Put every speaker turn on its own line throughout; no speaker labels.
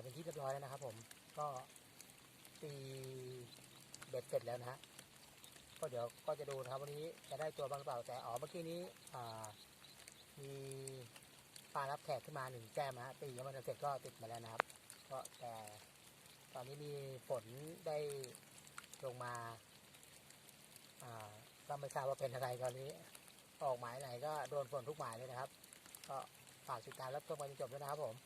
ายเป็นที่เรียบร้อยแล้วนะครับ ผมก็ตีเบ็ดเสร็จแล้วนะฮะก็เดี๋ยวก็จะดูนะครับวันนี้จะได้ตัวบ้างหรือเปล่าแต่อ๋อเมื่อกี้นี้อ่ามีปลารับแขกขึ้นมาหนึ่งแก้มนะฮะตีแล้วมันเสร็จก็ติดมาแล้วนะครับ ก็แต่ตอนนี้มีฝนได้ลงมาอ่าก็ไม่ทราบว่าเป็นอะไรตอนนี้ ออกหมายไหนก็โดนฝนทุกหมายเลยนะครับ ก็ฝากติดตามรับชมกันจนจบด้วยนะครับผม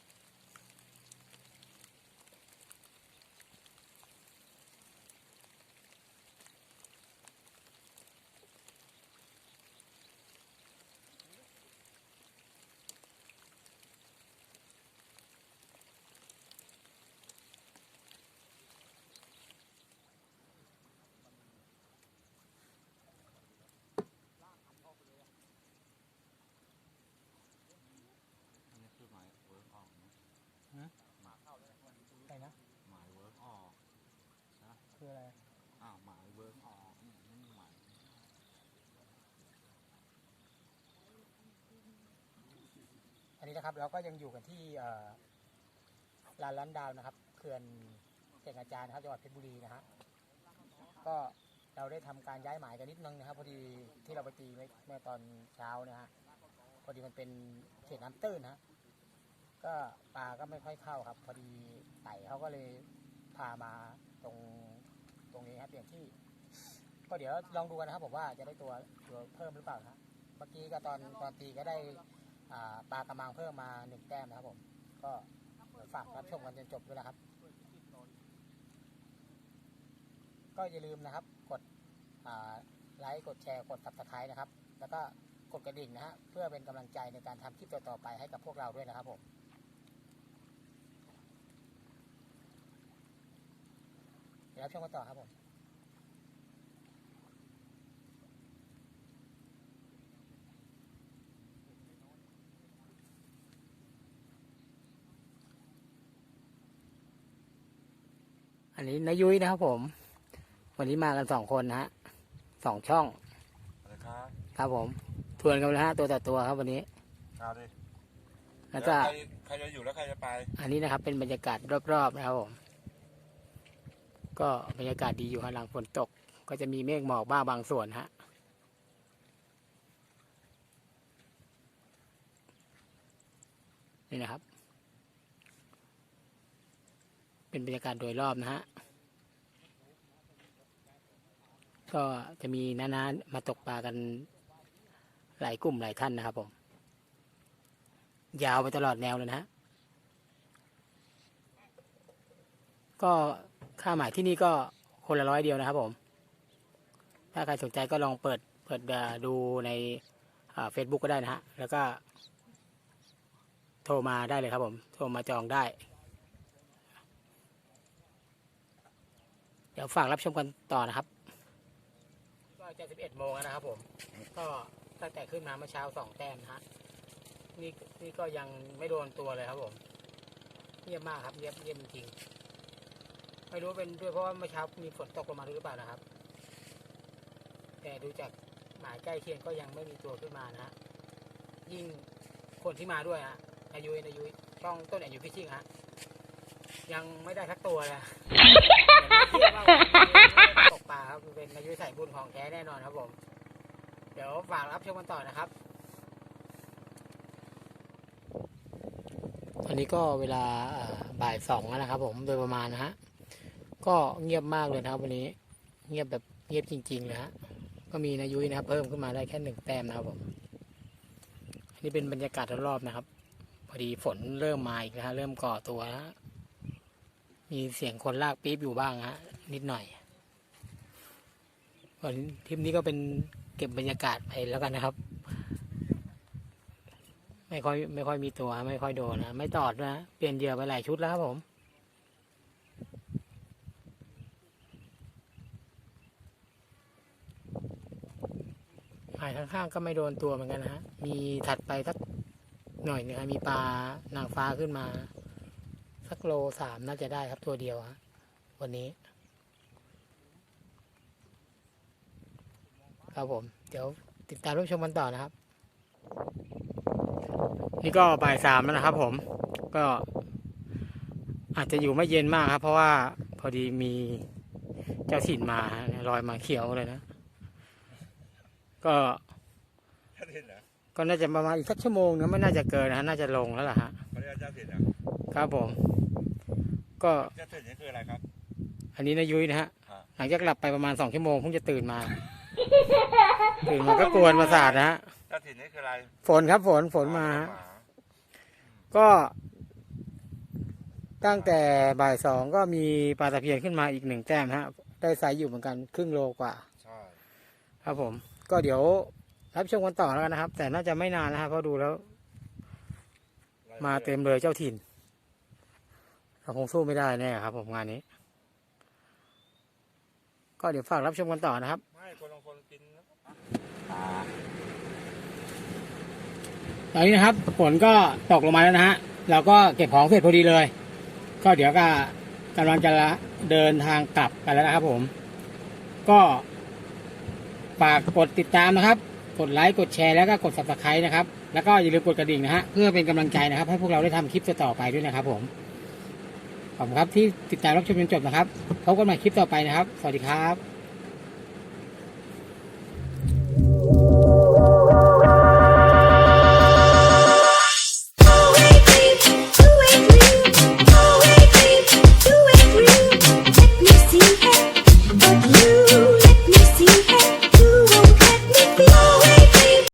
อันนี้คือหมายเวิร์กออกนะ
ฮะ
หมาย
ใช่นะ
หมายเวิร์กออกนะ
คืออะไร
อ้าวหมายเวิร์กออกนี่ไม่มีหมาย
อั นี้นะครับ เราก็ยังอยู่กันที่ลานล้านดาวนะครับเขื่อนเก่งอาจารย์นะครับจังหวัดเพชรบุรีนะฮะก็เราได้ทำการย้ายหมายกันนิดนึงนะครับพอดีที่เราไปตีเมื่อตอนเช้านะฮะพอดีมันเป็นเขตน้ำตื้นนะฮะก็ปลาก็ไม่ค่อยเข้าครับ พอดีไต่เขาก็เลยพามาตรงตรงนี้ครับเปลี่ยนที่ ก็เดี๋ยวลองดูกันนะครับผมว่าจะได้ตัวตัวเพิ่มหรือเปล่านะเมื่อกี้ก็ตอนตอนตีก็ได้ ปลากระมังเพิ่มมาหนึ่งแต้มนะครับผม ก็ฝากรับชมกันจนจบด้วยนะครับ ก็อย่าลืมนะครับ กดไลค์กดแชร์กด subscribe นะครับ แล้วก็กดกระดิ่งนะฮะเพื่อเป็นกำลังใจในการทำคลิปต่อๆไปให้กับพวกเราด้วยนะครับผมเดี๋ยวชมกันต่อครับผม อันนี้นายุ้ยนะครับผม วันนี้มากันสองคนนะฮะสองช่อง
อะไรครับ
ครับผมทวนกันเลยฮะตัวต่อตัวครับวันนี้
เอาดิ
แล้วก็
ใครใครจะอยู่แล้วใครจะไป
อันนี้นะครับ เป็นบรรยากาศรอบๆนะครับผม ก็บรรยากาศดีอยู่ฮะหลังฝนตก ก็จะมีเมฆหมอกบ้างบางส่วนฮะนี่นะครับ เป็นบรรยากาศโดยรอบนะฮะ ก็จะมีน้าๆมาตกปลากันหลายกลุ่มหลายท่านนะครับผม ยาวไปตลอดแนวเลยนะฮะก็ค่าหมายที่นี่ก็คนละร้อยเดียวนะครับผม ถ้าใครสนใจก็ลองเปิดเปิดดูในเฟซบุ๊กก็ได้นะฮะ แล้วก็ โทรมาได้เลยครับผม โทรมาจองได้ เดี๋ยวฝากรับชมกันต่อนะครับ ก็จะสิบเอ็ดโมงแล้วนะครับผม ก็ตั้งแต่ขึ้นมาเมื่อเช้าสองแต้มนะฮะนี่นี่ก็ยังไม่โดนตัวเลยครับผมเงียบมากครับเงียบเงียบจริงไม่รู้เป็นด้วยเพราะว่าเมื่อเช้ามีฝนตกลงมาหรือเปล่านะครับ แต่ดูจากหมายใกล้เคียงก็ยังไม่มีตัวขึ้นมานะฮะยิ่งคนที่มาด้วยฮะนายุยนายุยช่องต้นอายุพิชิงฮะยังไม่ได้สักตัวเลย มาเทียบว่าตกปลาครับเป็นนายุยใส่บุญของแท้แน่นอนครับผม เดี๋ยวฝากรับชมกันต่อนะครับ ตอนนี้ก็เวลาบ่ายสองแล้วนะครับ ผมโดยประมาณนะฮะก็เงียบมากเลยนะครับ วันนี้ เงียบแบบเงียบจริงๆเลยฮะก็มีนายุ้ยนะครับ เพิ่มขึ้นมาได้แค่หนึ่งแต้มนะครับผมอันนี้เป็นบรรยากาศรอบๆนะครับ พอดีฝนเริ่มมาอีกแล้วฮะเริ่มก่อตัวแล้วฮะมีเสียงคนลากปี๊บอยู่บ้างฮะนิดหน่อย นทริปนี้ก็เป็นเก็บบรรยากาศไปแล้วกันนะครับ ไม่ค่อยไม่ค่อยมีตัวไม่ค่อยโดนนะไม่ตอดนะเปลี่ยนเหยื่อไปหลายชุดแล้วครับผมหายข้างๆก็ไม่โดนตัวเหมือนกันนะฮะมีถัดไปสักหน่อยหนึงมีปลานางฟ้าขึ้นมา สักโลสามน่าจะได้ครับตัวเดียวฮะวันนี้ ครับผม เดี๋ยวติดตามรับชมกันต่อนะครับ นี่ก็บ่ายสามแล้วนะครับผมก็ อาจจะอยู่ไม่เย็นมากครับ เพราะว่าพอดีมีเจ้าถิ่นมาฮะลอยมาเขียวเลยนะ ก็
เจ้าถิ่นเหรอ
ก็น่าจะประมาณอีกสักชั่วโมงนึงไม่น่าจะเกินนะฮะน่าจะลงแล้วล่ะฮะ
เขาเรียกว่าเจ้าถิ่นเหรอ
ครับผม ก็
เจ้าถิ่นนี่คืออะไรครับ
อันนี้นายุ้ยนะฮะ
ครับ
หลังจากหลับไปประมาณสองชั่วโมงเพิ่งจะตื่นมา ตื่นมาก็กวนประสาทนะฮะ
เจ้าถิ่นนี่คืออะไร
ฝนครับฝนฝนมาฮะ
ห
ก็ตั้งแต่บ่ายสองก็มีปลาตะเพียนขึ้นมาอีกหนึ่งแต้มฮะ ได้ไซส์อยู่เหมือนกันครึ่งโลกว่า
ใช่
ครับผม ก็เดี๋ยวรับชมกันต่อแล้วกันนะครับ แต่น่าจะไม่นานนะครับเพราะดูแล้ว มาเต็มเลยเจ้าถิ่นเราคงสู้ไม่ได้แน่ครับ ผมงานนี้ ก็เดี๋ยวฝากรับชมกันต่อนะครับ
ไม่ คนบางคนกินแล้วก็
ตอนนี้นะครับฝนก็ตกลงมาแล้วนะฮะเราก็เก็บของเสร็จพอดีเลย ก็เดี๋ยวก็กำลังจะเดินทางกลับกันแล้วนะครับผม ก็ฝากกดติดตามนะครับ กดไลค์กดแชร์แล้วก็กด subscribe นะครับ แล้วก็อย่าลืมกดกระดิ่งนะฮะเพื่อเป็นกำลังใจนะครับ ให้พวกเราได้ทำคลิปต่อไปด้วยนะครับผมขอบคุณครับที่ติดตามรับชมจนจบนะครับพบกันใหม่คลิปต่อไปนะครับ สวัสดีครับ